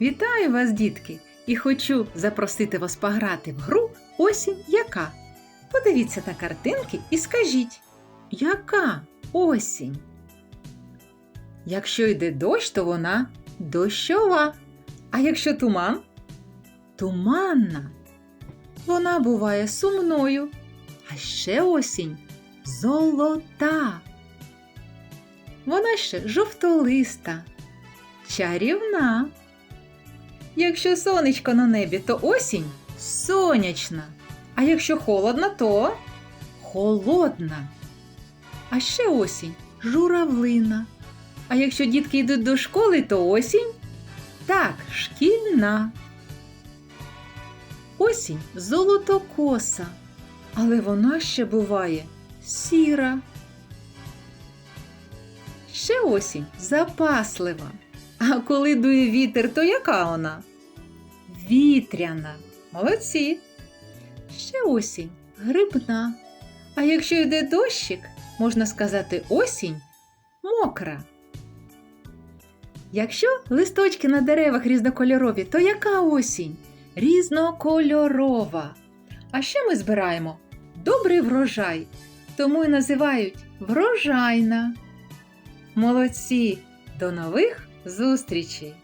Вітаю вас, дітки, і хочу запросити вас пограти в гру Осінь яка. Подивіться на картинки і скажіть, яка осінь? Якщо йде дощ, то вона дощова. А якщо туман? Туманна. Вона буває сумною. А ще осінь золота. Вона ще жовтолиста, чарівна. Якщо сонечко на небі, то осінь сонячна. А якщо холодна, то холодна. А ще осінь журавлина. А якщо дітки йдуть до школи, то осінь так, шкільна. Осінь золотокоса, але вона ще буває сіра. Ще осінь запаслива. А коли дує вітер, то яка вона? Вітряна. Молодці. Ще осінь грибна. А якщо йде дощик, можна сказати осінь мокра. Якщо листочки на деревах різнокольорові, то яка осінь? Різнокольорова. А ще ми збираємо добрий врожай, тому і називають врожайна. Молодці! До нових зустрічей!